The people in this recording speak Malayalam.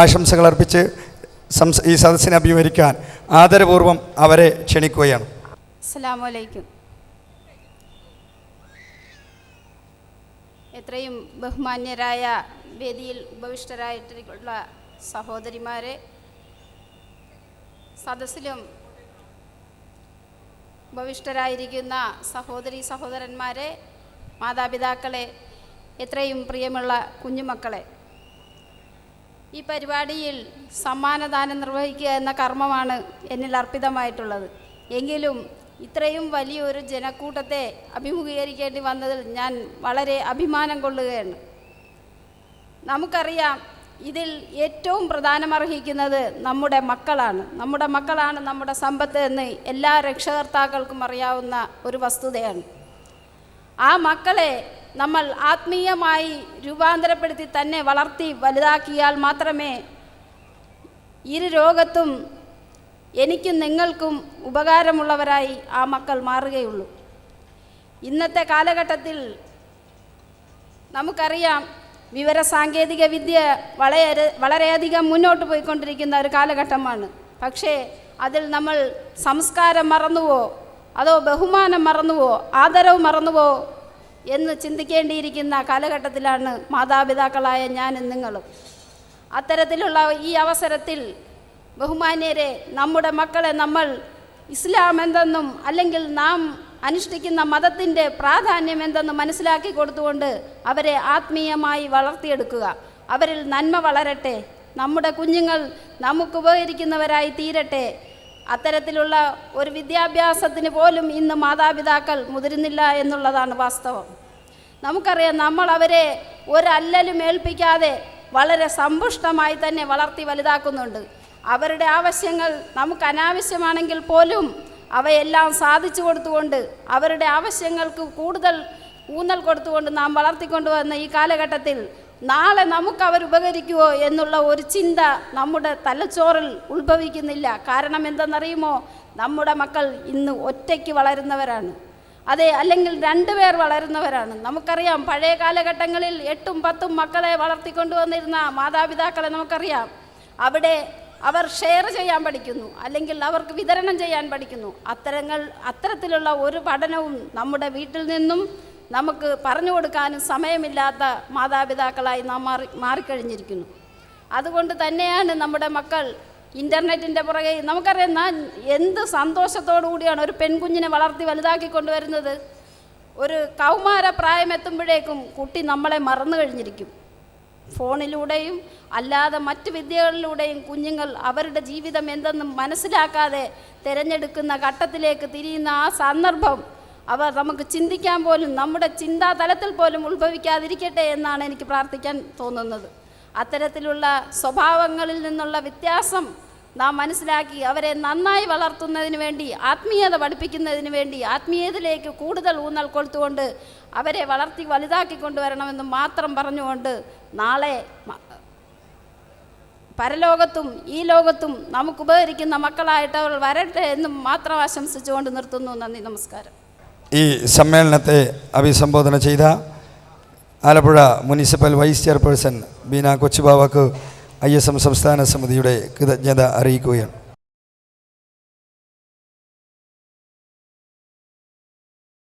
ആശംസകൾ അർപ്പിച്ച് ഈ സദസ്സിനെ അഭിമുഖീകരിക്കാൻ ആദരപൂർവം അവരെ ക്ഷണിക്കുകയാണ്. അസ്സലാമലൈക്കും. എത്രയും ബഹുമാന്യരായ വേദിയിൽ ഉപവിഷ്ടരായിട്ടുള്ള സഹോദരിമാരെ സദസ്സിലും ഉപവിഷ്ടരായിരിക്കുന്ന സഹോദരി സഹോദരന്മാരെ മാതാപിതാക്കളെ എത്രയും പ്രിയമുള്ള കുഞ്ഞുമക്കളെ ഈ പരിപാടിയിൽ സമ്മാനദാനം നിർവഹിക്കുക എന്ന കർമ്മമാണ് എന്നിൽ അർപ്പിതമായിട്ടുള്ളത്. എങ്കിലും ഇത്രയും വലിയൊരു ജനക്കൂട്ടത്തെ അഭിമുഖീകരിക്കേണ്ടി വന്നതിൽ ഞാൻ വളരെ അഭിമാനം കൊള്ളുകയാണ്. നമുക്കറിയാം ഇതിൽ ഏറ്റവും പ്രധാനമർഹിക്കുന്നത് നമ്മുടെ മക്കളാണ്. നമ്മുടെ മക്കളാണ് നമ്മുടെ സമ്പത്ത് എന്ന് എല്ലാ രക്ഷകർത്താക്കൾക്കും അറിയാവുന്ന ഒരു വസ്തുതയാണ്. ആ മക്കളെ നമ്മൾ ആത്മീയമായി രൂപാന്തരപ്പെടുത്തി തന്നെ വളർത്തി വലുതാക്കിയാൽ മാത്രമേ ഇരു രോഗത്തും എനിക്കും നിങ്ങൾക്കും ഉപകാരമുള്ളവരായി ആ മക്കൾ മാറുകയുള്ളൂ. ഇന്നത്തെ കാലഘട്ടത്തിൽ നമുക്കറിയാം വിവര സാങ്കേതിക വിദ്യ വളരെ വളരെയധികം മുന്നോട്ട് പോയിക്കൊണ്ടിരിക്കുന്ന ഒരു കാലഘട്ടമാണ്. പക്ഷേ അതിൽ നമ്മൾ സംസ്കാരം മറന്നുവോ അതോ ബഹുമാനം മറന്നുവോ ആദരവ് മറന്നുവോ എന്ന് ചിന്തിക്കേണ്ടിയിരിക്കുന്ന കാലഘട്ടത്തിലാണ് മാതാപിതാക്കളായ ഞാനും നിങ്ങളും. അത്തരത്തിലുള്ള ഈ അവസരത്തിൽ ബഹുമാന്യരെ നമ്മുടെ മക്കളെ നമ്മൾ ഇസ്ലാം എന്തെന്നും അല്ലെങ്കിൽ നാം അനുഷ്ഠിക്കുന്ന മതത്തിന്റെ പ്രാധാന്യം എന്തെന്നും മനസ്സിലാക്കി കൊടുത്തുകൊണ്ട് അവരെ ആത്മീയമായി വളർത്തിയെടുക്കുക. അവരിൽ നന്മ വളരട്ടെ. നമ്മുടെ കുഞ്ഞുങ്ങൾ നമുക്ക് ഉപകരിക്കുന്നവരായി തീരട്ടെ. അത്തരത്തിലുള്ള ഒരു വിദ്യാഭ്യാസത്തിന് പോലും ഇന്ന് മാതാപിതാക്കൾ മുതിരുന്നില്ല എന്നുള്ളതാണ് വാസ്തവം. നമുക്കറിയാം നമ്മൾ അവരെ ഒരല്ലലും ഏൽപ്പിക്കാതെ വളരെ സമ്പുഷ്ടമായി തന്നെ വളർത്തി വലുതാക്കുന്നുണ്ട്. അവരുടെ ആവശ്യങ്ങൾ നമുക്ക് അനാവശ്യമാണെങ്കിൽ പോലും അവയെല്ലാം സാധിച്ചു കൊടുത്തുകൊണ്ട് അവരുടെ ആവശ്യങ്ങൾക്ക് കൂടുതൽ ഊന്നൽ കൊടുത്തുകൊണ്ട് നാം വളർത്തിക്കൊണ്ടുവന്ന ഈ കാലഘട്ടത്തിൽ നാളെ നമുക്ക് അവർ ഉപകരിക്കുമോ എന്നുള്ള ഒരു ചിന്ത നമ്മുടെ തലച്ചോറിൽ ഉത്ഭവിക്കുന്നില്ല. കാരണം എന്തെന്നറിയുമോ? നമ്മുടെ മക്കൾ ഇന്ന് ഒറ്റയ്ക്ക് വളരുന്നവരാണ്. അതെ അല്ലെങ്കിൽ രണ്ടുപേർ വളരുന്നവരാണ്. നമുക്കറിയാം പഴയ കാലഘട്ടങ്ങളിൽ എട്ടും പത്തും മക്കളെ വളർത്തിക്കൊണ്ടുവന്നിരുന്ന മാതാപിതാക്കളെ നമുക്കറിയാം. അവിടെ അവർ ഷെയർ ചെയ്യാൻ പഠിക്കുന്നു അല്ലെങ്കിൽ അവർക്ക് വിതരണം ചെയ്യാൻ പഠിക്കുന്നു. അത്തരങ്ങൾ അത്തരത്തിലുള്ള ഒരു പഠനവും നമ്മുടെ വീട്ടിൽ നിന്നും നമുക്ക് പറഞ്ഞു കൊടുക്കാനും സമയമില്ലാത്ത മാതാപിതാക്കളായി നാം മാറി മാറിക്കഴിഞ്ഞിരിക്കുന്നു. അതുകൊണ്ട് തന്നെയാണ് നമ്മുടെ മക്കൾ ഇന്റർനെറ്റിന്റെ പുറകെ നമുക്കറിയാം നാം എന്ത് സന്തോഷത്തോടു കൂടിയാണ് ഒരു പെൺകുഞ്ഞിനെ വളർത്തി വലുതാക്കി കൊണ്ടുവരുന്നത്. ഒരു കൗമാര പ്രായമെത്തുമ്പോഴേക്കും കുട്ടി നമ്മളെ മറന്നു കഴിഞ്ഞിരിക്കും. ഫോണിലൂടെയും അല്ലാതെ മറ്റ് വിദ്യകളിലൂടെയും കുഞ്ഞുങ്ങൾ അവരുടെ ജീവിതം എന്തെന്നും മനസ്സിലാക്കാതെ തിരഞ്ഞെടുക്കുന്ന ഘട്ടത്തിലേക്ക് തിരിയുന്ന ആ സന്ദർഭം അവർ നമുക്ക് ചിന്തിക്കാൻ പോലും നമ്മുടെ ചിന്താ തലത്തിൽ പോലും ഉത്ഭവിക്കാതിരിക്കട്ടെ എന്നാണ് എനിക്ക് പ്രാർത്ഥിക്കാൻ തോന്നുന്നത്. അത്തരത്തിലുള്ള സ്വഭാവങ്ങളിൽ നിന്നുള്ള വ്യത്യാസം നാം മനസ്സിലാക്കി അവരെ നന്നായി വളർത്തുന്നതിന് വേണ്ടി ആത്മീയത പഠിപ്പിക്കുന്നതിന് വേണ്ടി ആത്മീയതയിലേക്ക് കൂടുതൽ ഊന്നൽ കൊടുത്തുകൊണ്ട് അവരെ വളർത്തി വലുതാക്കി കൊണ്ടുവരണമെന്ന് മാത്രം പറഞ്ഞുകൊണ്ട് നാളെ പരലോകത്തും ഈ ലോകത്തും നമുക്ക് ഉപകരിക്കുന്ന മക്കളായിട്ട് അവർ വരട്ടെ എന്നും മാത്രം ആശംസിച്ചുകൊണ്ട് നിർത്തുന്നു. നന്ദി നമസ്കാരം. ഈ സമ്മേളനത്തെ അഭിസംബോധന ചെയ്ത Alappuzha municipal vice chairperson Beena കൊച്ചുബാവക്ക് I S M സംസ്ഥാന സമിതിയുടെ കൃതജ്ഞത അറിയിക്കുകയാണ്.